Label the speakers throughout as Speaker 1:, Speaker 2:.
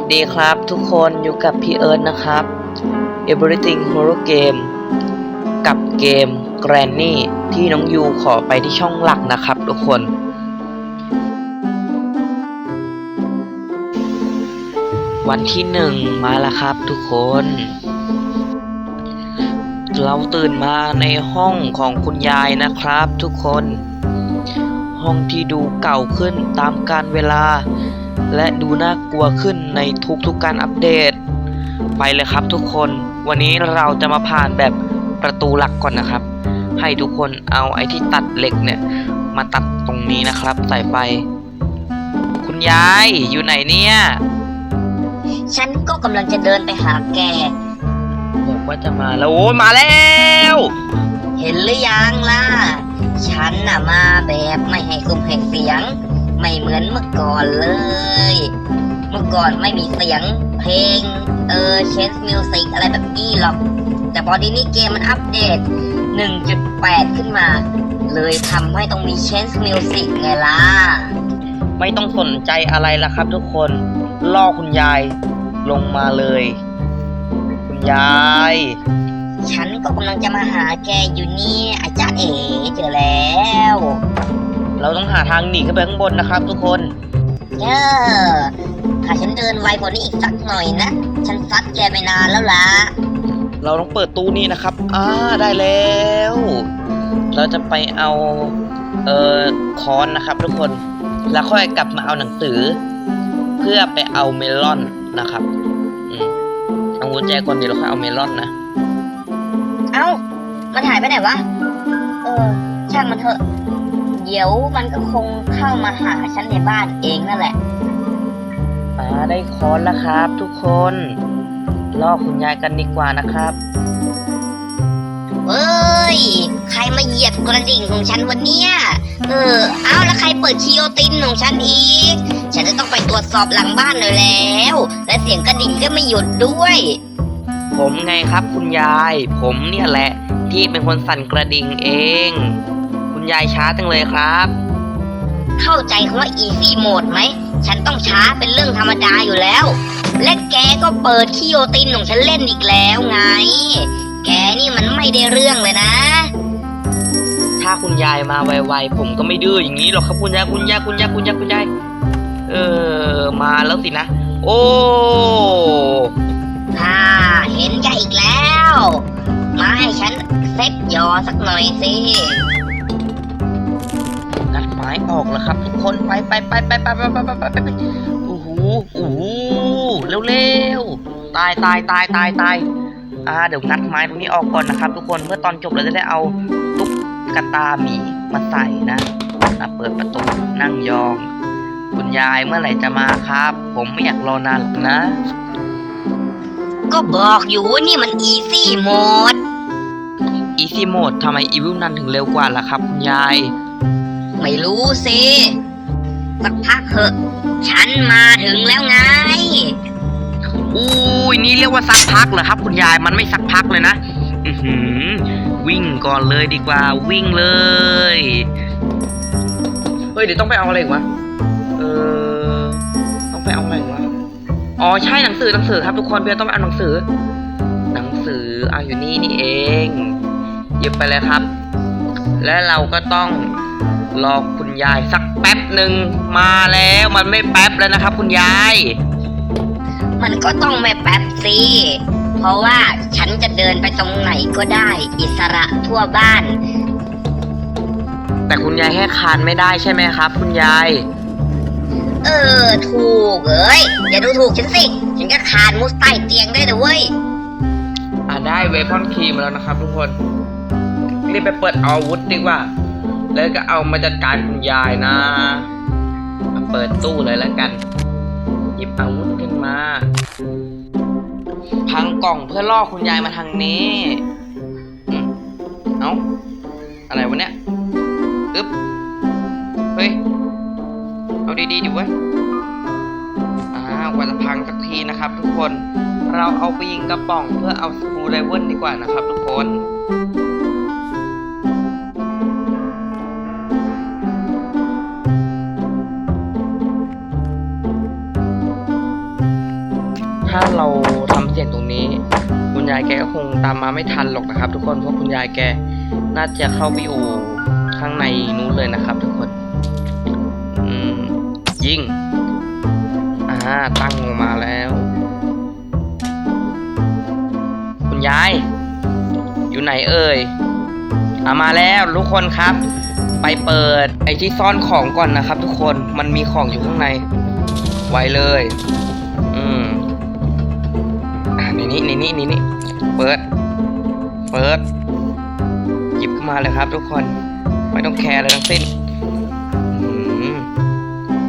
Speaker 1: วัสดีครับทุกคนอยู่กับพี่เอิร์ธนะครับ Everything Horror Game กับเกม Granny ที่น้องยูขอไปที่ช่องหลักนะครับทุกคน วันที่หนึ่งมาแล้วครับทุกคน เราตื่นมาในห้องของคุณยายนะครับทุกคน ห้องที่ดูเก่าขึ้นตามการเวลา และดูน่ากลัวขึ้นในทุกๆการอัปเดต ไปเลยครับทุกคนวันนี้เราจะมาผ่านแบบประตูหลักก่อนนะครับ ให้ทุกคนเอาไอ้ที่ตัดเหล็กเนี่ย มาตัดตรงนี้นะครับสายไฟ คุณยายอยู่ไหนเนี่ย
Speaker 2: ฉันก็กำลังจะเดินไปหาแก
Speaker 1: บอกว่าจะมาแล้วโอ้ยมาแล้ว
Speaker 2: เห็นหรือยังล่ะ ฉันน่ะมาแบบไม่ให้ซุ้มให้เสียง ไม่เหมือนเมื่อก่อนเลย เมื่อก่อนไม่มีเสียงเพลง เออเชนส์มิวสิกอะไรแบบนี้หรอก แต่พอดีนี้เกมมันอัปเดต 1.8 ขึ้นมา เลยทำให้ต้องมีเชนส์มิวสิกไงล่ะ
Speaker 1: ไม่ต้องสนใจอะไรละครับทุกคนล่อคุณยายลงมาเลย คุณยาย
Speaker 2: ฉันก็กำลังจะมาหาแกอยู่นี่อาจารย์เอ๋เจอแล้ว
Speaker 1: เราต้องหาทางหนีขึ้นไปข้างบนนะครับทุกคน
Speaker 2: เออถ้าฉันเดินไวกว่านี้อีกสักหน่อยนะ ฉันซัดแกไปนานแล้วล่ะ
Speaker 1: เราต้องเปิดตู้นี้นะครับ อ่า ได้แล้ว เราจะไปเอา เอ่อค้อนนะครับทุกคน แล้วค่อยกลับมาเอาหนังสือ เพื่อไปเอาเมลอนนะครับ อืมเอากุญแจก่อนเดี๋ยวเราค่อยเอาเมลอนนะ
Speaker 2: เอ้า มันหายไปไหนวะ เออ ช่างมันเถอะ เดี๋ยวมันก็คงเข้ามาหาฉันในบ้านเองนั่นแหละ
Speaker 1: อ่าได้ค้อนแล้วครับ ทุกคนล่อคุณยายกันดีกว่านะครับ
Speaker 2: เอ้ย ใครมาเหยียบกระดิ่งของฉันวันเนี้ยเออ เอาแล้วใครเปิดคิโยตินของฉันอีก ฉันจะต้องไปตรวจสอบหลังบ้านหน่อยแล้ว และเสียงกระดิ่งก็ไม่หยุดด้วย
Speaker 1: ผมไงครับคุณยาย ผมเนี่ยแหละ ที่เป็นคนสั่นกระดิ่งเองคุณ ยายช้าจังเลยครับ
Speaker 2: เข้าใจคำว่า easy mode ไหม ฉันต้องช้าเป็นเรื่องธรรมดาอยู่แล้ว และแกก็เปิดคิโยตินของฉันเล่นอีกแล้วไง แกนี่มันไม่ได้เรื่องเลยนะ
Speaker 1: ถ้าคุณยายมาไวๆผมก็ไม่ดื้ออย่างนี้หรอกครับคุณยายคุณยายคุณยายคุณยายคุณยายเออ มาแล้วสินะ โอ้
Speaker 2: อ่าเห็นแกอีกแล้ว มาให้ฉันเซ็ตยอสักหน่อยสิ
Speaker 1: งัดไม้ ออกแล้วครับ ทุกคนไปไปไปไปไปไปไปไปไปไปไปโอ้โหโอ้โหเร็วๆตายตายตายตายตายอ่าเดี๋ยวงัดไม้ตรงนี้ออกก่อนนะครับ ทุกคนเพื่อตอนจบเราจะได้เอาตุ๊กตาหมีมาใส่นะอะเปิดประตูนั่งยอง คุณยายเมื่อไหร่จะมาครับ ผมไม่อยากรอนานนะ
Speaker 2: ก็บอกอยู่ว่านี่มัน easy mode
Speaker 1: อีซี่โหมดทำไมอีวิลนันถึงเร็วกว่าล่ะครับ คุณยาย
Speaker 2: ไม่รู้สิสักพักเถอะ ฉันมาถึงแล้วไง
Speaker 1: อุ้ยนี่เรียกว่าสักพักเหรอครับ คุณยายมันไม่สักพักเลยนะอือหือวิ่งก่อนเลยดีกว่า วิ่งเลย เฮ้ยเดี๋ยวต้องไปเอาอะไรอีกวะเออต้องไปเอาอะไรอีกวะอ๋อใช่หนังสือหนังสือครับทุกคนเพื่อนต้องไปเอาหนังสือ หนังสือเอาอยู่นี่นี่เองหยิบไปเลยครับ และเราก็ต้อง รอคุณยายสักแป๊บหนึ่งมาแล้วมันไม่แป๊บแล้วนะครับ คุณยาย
Speaker 2: มันก็ต้องไม่แป๊บสิ เพราะว่าฉันจะเดินไปตรงไหนก็ได้อิสระทั่วบ้าน
Speaker 1: แต่คุณยายแค่คานไม่ได้ใช่ไหมครับ คุณยาย
Speaker 2: เออถูกเอ้ยอย่าดูถูกฉันสิฉันก็คานมุดใต้เตียงได้เลยเว้ย
Speaker 1: อ่าได้เวพอนคีมาแล้วนะครับ ทุกคนรีบไปเปิดอาวุธดีกว่า แล้วก็เอามาจัดการคุณยายนะมาเปิดตู้เลยแล้วกัน หยิบอาวุธขึ้นมา พังกล่องเพื่อล่อคุณยายมาทางนี้เอ้า อะไรวะเนี่ยอึ๊บ เฮ้ย เอาดีๆดิเว้ยอ่ากว่าจะพังสักทีนะครับทุกคน เราเอาไปยิงกระป๋องเพื่อเอาสกรูไดเวอร์ดีกว่านะครับทุกคนายแกก็คงตามมาไม่ทันหรอกนะครับ ทุกคนเพราะคุณยายแกน่าจะเข้าไปอยู่ข้างในนู้นเลยนะครับ ทุกคนอืมยิงอ่าตั้งลงมาแล้ว คุณยาย อยู่ไหนเอ่ยอามาแล้วทุกคนครับ ไปเปิดไอที่ซ่อนของก่อนนะครับ ทุกคนมันมีของอยู่ข้างใน ไว้เลย อืมอ่าในนี้ในนี้ในนี้ เปิด เปิด หยิบขึ้นมาเลยครับทุกคน ไม่ต้องแคร์อะไรทั้งสิ้น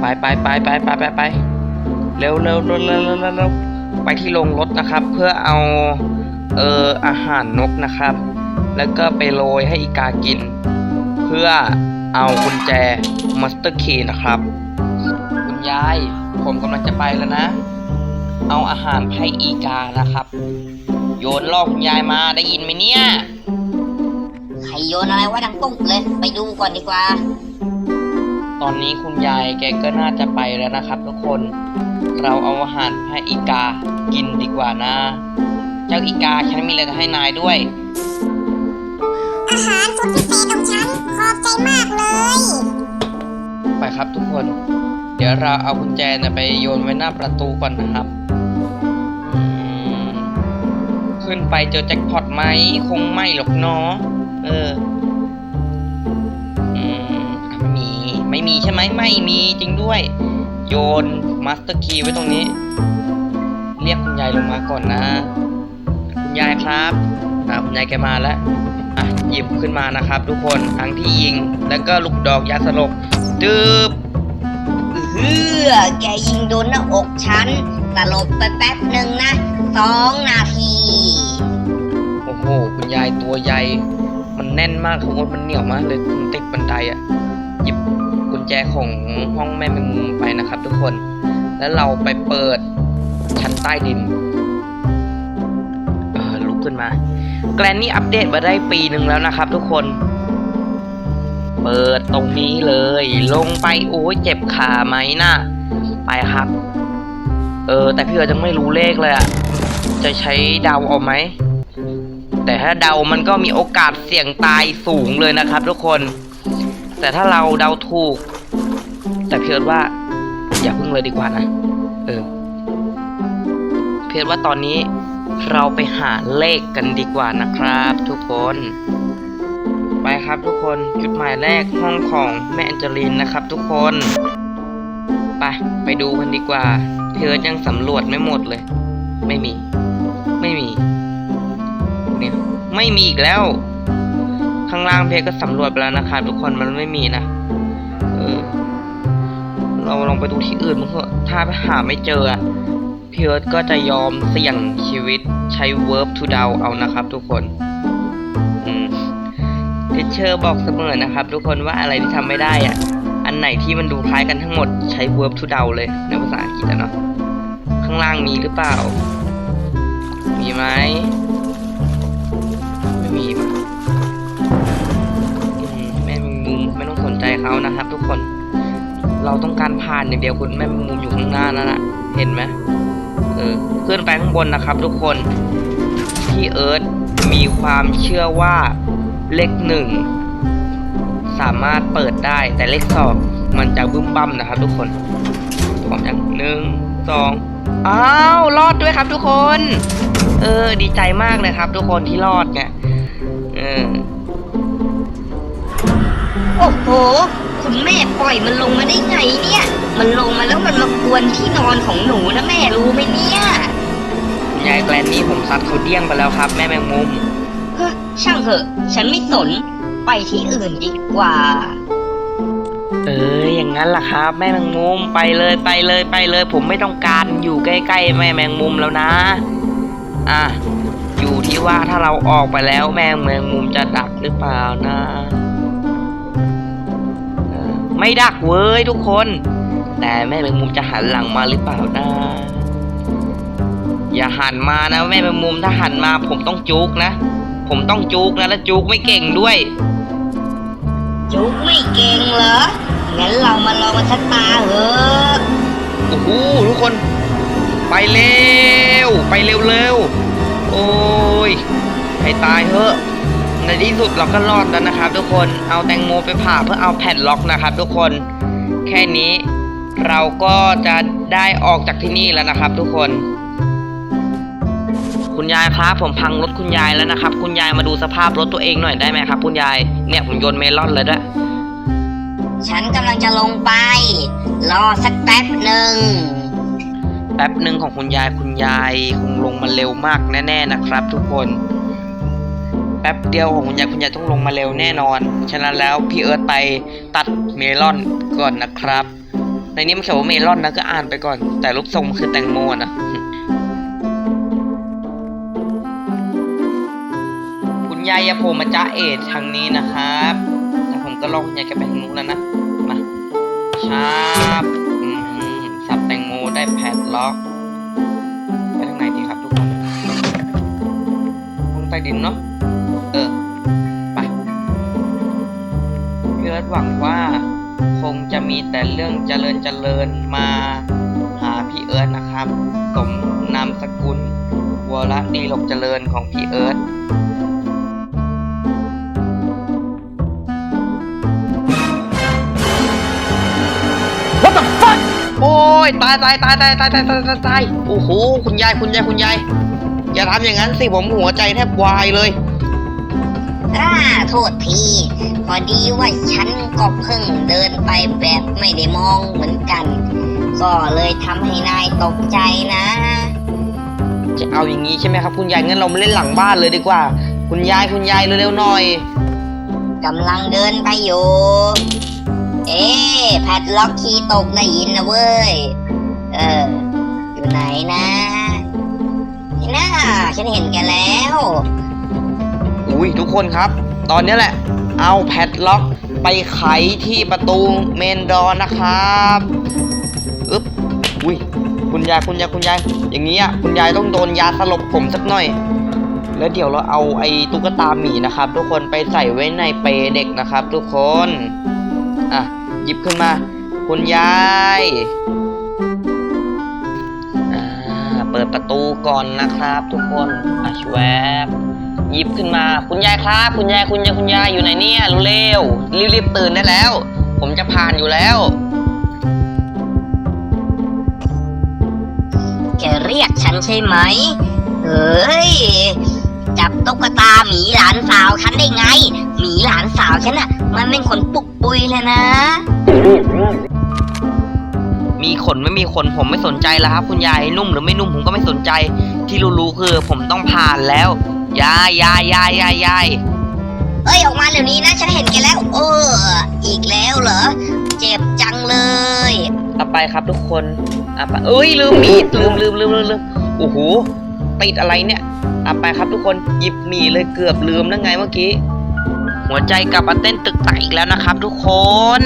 Speaker 1: ไปไปไปไปไปไปไปเร็วเร็วเร็วเร็วเร็วเร็วไปที่โรงรถนะครับ เพื่อเอาเอออาหารนกนะครับ แล้วก็ไปโรยให้อีกากิน เพื่อเอากุญแจมัสเตอร์คีนะครับ คุณยาย ผมกำลังจะไปแล้วนะ เอาอาหารให้อีกานะครับ โยนล่อคุณยายมาได้ยินไหมเนี่ย
Speaker 2: ใครโยนอะไรไว้ดังตุ๊กเลย ไปดูก่อนดีกว่า
Speaker 1: ตอนนี้คุณยายแกก็น่าจะไปแล้วนะครับทุกคน เราเอาอาหารให้อีกากินดีกว่านะ เจ้าอีกาฉันมีอะไรจะให้นายด้วย
Speaker 3: อาหารสุดพิเศษของฉันขอบใจมากเลย
Speaker 1: ไปครับทุกคน เดี๋ยวเราเอากุญแจเนี่ยไปโยนไว้หน้าประตูก่อนนะครับ ขึ้นไปเจอแจ็คพอตไหม คงไม่หรอกเนาะ เออ อืมไม่มี ไม่มีใช่ไหม ไม่มีจริงด้วย โยนมาสเตอร์คีย์ไว้ตรงนี้ เรียกคุณยายลงมาก่อนนะ คุณยายครับอ่าคุณยายแกมาแล้วอะหยิบขึ้นมานะครับทุกคนทั้งที่ยิง แล้วก็ลูกดอกยาสลบจืบ
Speaker 2: เฮือแกยิงโดนหน้าอกฉัน ลบไปแป๊บหนึ่งนะสองนาที
Speaker 1: โอ้โห คุณยายตัวใหญ่ มันแน่นมากทุกคนมันเหนียวมากเลยมันติดบันไดอะ่ะ หยิบกุญแจของห้องแม่แมงมุมไปนะครับทุกคน แล้วเราไปเปิดชั้นใต้ดินลุกขึ้นมา แกลนนี่อัปเดตมาได้ปีหนึ่งแล้วนะครับทุกคน เปิดตรงนี้เลย ลงไปโอ้ยเจ็บขาไหมน่ะไปครับ เออ แต่พี่เอ๋ยังไม่รู้เลขเลยอะจะใช้เดาเอาไหม แต่ถ้าเดามันก็มีโอกาสเสี่ยงตายสูงเลยนะครับ ทุกคน แต่ถ้าเราเดาถูก แต่พี่เอิร์ธว่า อย่าพึ่งเลยดีกว่านะ เออพี่เอิร์ธว่าตอนนี้เราไปหาเลขกันดีกว่านะครับ ทุกคน ไปครับทุกคนจุดหมายแรกห้องของแม่แอนเจลินนะครับ ทุกคน ไปไปดูกันดีกว่าพี่เอิร์ธยังสำรวจไม่หมดเลย ไม่มี ไม่มี เนี่ย ไม่มีอีกแล้ว ข้างล่างเพจก็สำรวจไปแล้วนะครับทุกคนมันไม่มีนะ เออ เราลองไปดูที่อื่นมั้งเถอะ ถ้าหาไม่เจออะพี่เอิร์ธก็จะยอมเสี่ยงชีวิตใช้ verb to เดาเอานะครับทุกคนอืมทิเชอร์บอกเสมอนะครับทุกคนว่าอะไรที่ทำไม่ได้อะ อันไหนที่มันดูคล้ายกันทั้งหมดใช้ verb to เดาเลยในภาษาอังกฤษอะเนาะข้างล่างมีหรือเปล่า มีไหมไม่มีแม่แมงมุมไม่ต้องสนใจเขานะครับ ทุกคน เราต้องการผ่านอย่างเดียวคุณแม่แมงมุมอยู่ข้างหน้านั่นนะเห็นไหมเออขึ้นไปข้างบนนะครับ ทุกคนพี่เอิร์ธมีความเชื่อว่าเลขหนึ่ง สามารถเปิดได้แต่เลขสองมันจะบึ้มบั้มนะครับ ทุกคนพร้อมยังหนึ่งสองอ้าวรอดด้วยครับทุกคน เออ ดีใจมากเลยครับ ทุกคนที่รอดเนี่ยเออ
Speaker 2: โอ้โห คุณแม่ปล่อยมันลงมาได้ไงเนี่ย มันลงมาแล้วมันมากวนที่นอนของหนูนะแม่รู้ไหมเนี่ย
Speaker 1: คุณยายแกลนนี่ผมซัดเขาเดี้ยงไปแล้วครับ แม่แมงมุม
Speaker 2: เฮ้ยช่างเถอะ ฉันไม่สน ไปที่อื่นดีกว่า
Speaker 1: เอออย่างนั้นล่ะครับ แม่แมงมุมไปเลยไปเลยไปเลย ผมไม่ต้องการอยู่ใกล้ๆแม่แมงมุมแล้วนะ อะอยู่ที่ว่าถ้าเราออกไปแล้วแม่แมงมุมจะดักหรือเปล่านะไม่ดักเว้ยทุกคน แต่แม่แมงมุมจะหันหลังมาหรือเปล่านะ อย่าหันมานะแม่แมงมุมถ้าหันมาผมต้องจุกนะ ผมต้องจุกนะแล้วจุกไม่เก่งด้วย
Speaker 2: จุกไม่เก่งเหรอ งั้นเรามาลองกันสักตาเหอะ
Speaker 1: โอ้โหทุกคน ไปเร็ว ไปเร็วๆโอ้ยให้ตายเถอะ ในที่สุดเราก็รอดแล้วนะครับ ทุกคน เอาแตงโมไปผ่าเพื่อเอาแผ่นล็อกนะครับ ทุกคน แค่นี้เราก็จะได้ออกจากที่นี่แล้วนะครับ ทุกคน คุณยายครับ ผมพังรถคุณยายแล้วนะครับ คุณยายมาดูสภาพรถตัวเองหน่อยได้ไหมครับ คุณยาย เนี่ยผมโยนเมลอนเลยด้วย
Speaker 2: ฉันกำลังจะลงไป รอสักแป๊บหนึ่ง
Speaker 1: แป๊บหนึ่งของคุณยายคุณยายคงลงมาเร็วมากแน่ๆนะครับ ทุกคน แป๊บเดียวของคุณยายคุณยายต้องลงมาเร็วแน่นอน ฉะนั้นแล้วพี่เอิร์ธไปตัดเมลอนก่อนนะครับ ในนี้มันเขียนว่าเมลอนนะก็อ่านไปก่อน แต่รูปทรงมันคือแตงโมนะ ยายอย่าโผล่มาจ้าเอททางนี้นะครับแต่ผมก็ลอกคุณยายแกไปทางนู้นแล้วนะ มาชาบสับแตงโมได้แพดล็อก ไปทางไหนดีครับทุกคนลงใต้ดินเนาะ เออ ไปพี่เอิร์ธหวังว่าคงจะมีแต่เรื่องเจริญเจริญมาหาพี่เอิร์ธนะครับ สมนามสกุลวรดีหลกเจริญของพี่เอิร์ธ ยตายตายตายตายตายตายตายตายตายโอ้โหคุณยายคุณยายคุณยายอย่าทำอย่างนั้นสิผมหัวใจแทบวายเลย
Speaker 2: อ่าโทษทีพอดีว่าฉันก็เพิ่งเดินไปแบบไม่ได้มองเหมือนกัน ก็เลยทำให้นายตกใจนะ
Speaker 1: จะเอาอย่างนี้ใช่ไหมครับ คุณยายงั้นเรามาเล่นหลังบ้านเลยดีกว่า คุณยายคุณยายเร็วๆหน่อย
Speaker 2: กำลังเดินไปอยู่ เอ๊ะแพดล็อกคีย์ตกได้ยินนะเว้ย เออ อยู่ไหนนะนี่นะฉันเห็นแกแล้ว
Speaker 1: อุ้ยทุกคนครับ ตอนนี้แหละ เอาแพดล็อกไปไขที่ประตูเมนดอร์นะครับอึ๊บอุ้ยคุณยายคุณยายคุณยายอย่างนี้อะคุณยายต้องโดนยาสลบผมสักหน่อย แล้วเดี๋ยวเราเอาไอ้ตุ๊กตาหมีนะครับ ทุกคนไปใส่ไว้ในเปรย์เด็กนะครับ ทุกคนอะ ยิบขึ้นมา คุณยายอ่าเปิดประตูก่อนนะครับทุกคนอะชวบหยิบขึ้นมา คุณยายครับ คุณยายคุณยายคุณยายอยู่ไหนเนี่ยเร็วรีบๆตื่นได้แล้ว ผมจะผ่านอยู่แล้ว
Speaker 2: แกเรียกฉันใช่ไหมเฮ้ยจับตุ๊กตาหมีหลานสาวฉันได้ไง หมีหลานสาวฉันน่ะ มันเป็นคนปุกปุยเลยนะ
Speaker 1: มีขนไม่มีขนผมไม่สนใจแล้วครับ คุณยายนุ่มหรือไม่นุ่มผมก็ไม่สนใจ ที่รู้ๆคือผมต้องผ่านแล้วยายยายยายยายยาย
Speaker 2: เอ้ยออกมาเดี๋ยวนี้นะฉันเห็นแกแล้ว เออ อีกแล้วเหรอ เจ็บจังเลย
Speaker 1: เอาไปครับทุกคนอะไปเอ้ยลืมมีดลืมลืมลืมลืมลืมโอ้โหติดอะไรเนี่ยเอาไปครับทุกคนหยิบหมีเลยเกือบลืมแล้วไงเมื่อกี้ หัวใจกลับมาเต้นตึกตักอีกแล้วนะครับ ทุกคน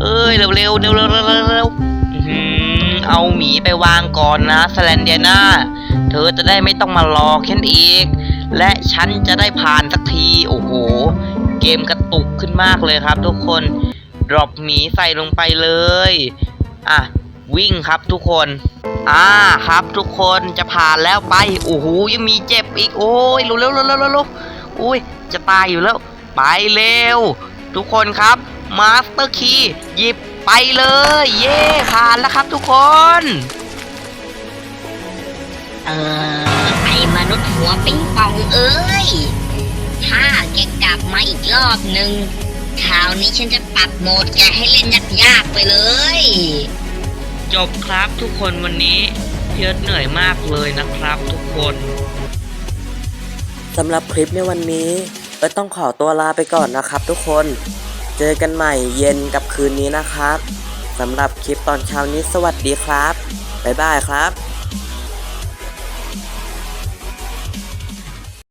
Speaker 1: เอ้ยเร็วเร็วเร็วเร็วเร็วเร็วเร็วอื้อหือเอาหมีไปวางก่อนนะสแลนเดียนาเธอจะได้ไม่ต้องมารอฉันอีก และฉันจะได้ผ่านสักที โอ้โห เกมกระตุกขึ้นมากเลยครับ ทุกคนดรอปหมีใส่ลงไปเลย อะ วิ่งครับทุกคนอ่าครับทุกคนจะผ่านแล้วไป โอ้โหยังมีเจ็บอีก โอ้ยเร็วเร็วเร็วเร็วเร็วโอ้ยจะตายอยู่แล้ว ไปเร็ว ทุกคนครับมาสเตอร์คีหยิบไปเลย เย่ผ่านแล้วครับทุกคน
Speaker 2: เออไอ้มนุษย์หัวปิงปองเอ้ย ถ้าแกกลับมาอีกรอบหนึ่งคราวนี้ฉันจะปรับโหมดแกให้เล่นยากๆไปเลย
Speaker 1: จบครับทุกคนวันนี้เพียรเหนื่อยมากเลยนะครับทุกคน
Speaker 4: สำหรับคลิปในวันนี้ เอิร์ธต้องขอตัวลาไปก่อนนะครับ ทุกคน เจอกันใหม่เย็นกับคืนนี้นะครับสำหรับคลิปตอนเช้านี้สวัสดีครับ บ๊ายบายครับ